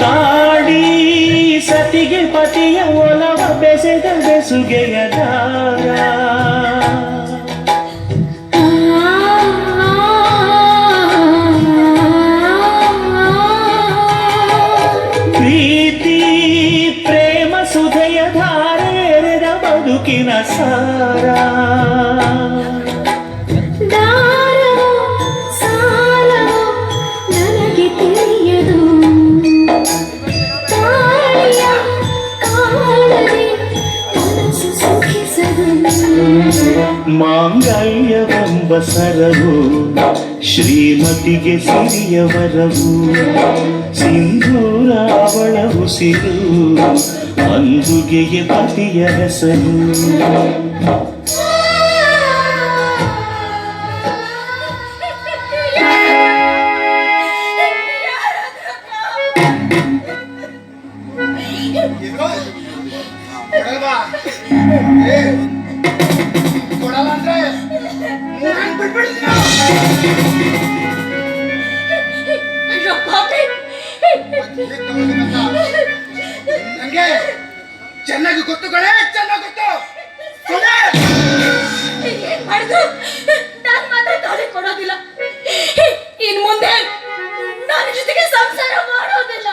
ಕಾಡಿ ಸತಿಗೆ ಪತಿಯ ಒಲವ ಬೆಸೆದ ಬೆಸುಗೆಯ ದಾರ ತಾಳಿಯ ಧಾರೆರೆದ ಬದುಕಿನ ಸಾರ. ಮಾಂಗಲ್ಯವೆಂಬ ಸರವು ಶ್ರೀಮತಿಗೆ ಸಿರಿಯವರವು. ಸಿಂಧೂರ ಅವಳ ಉಸಿರು ಅಂದುಗೆಗೆ ಪತಿಯ ಹೆಸರು ಬಿಟ್ಬಿಡ್ತೀನಿ ನಾನು. ನಂಗೆ ಚೆನ್ನಾಗಿ ಗೊತ್ತು ಕಣೆ, ಚೆನ್ನಾಗಿ ಗೊತ್ತು. ಏನ್ ಮಾಡಿದ್ರು ಮಾತ್ರ ಕೊಡೋದಿಲ್ಲ ಇನ್ ಮುಂದೆ ನನ್ನ ಜೊತೆಗೆ ಸಂಸಾರ ಮಾಡೋದಿಲ್ಲ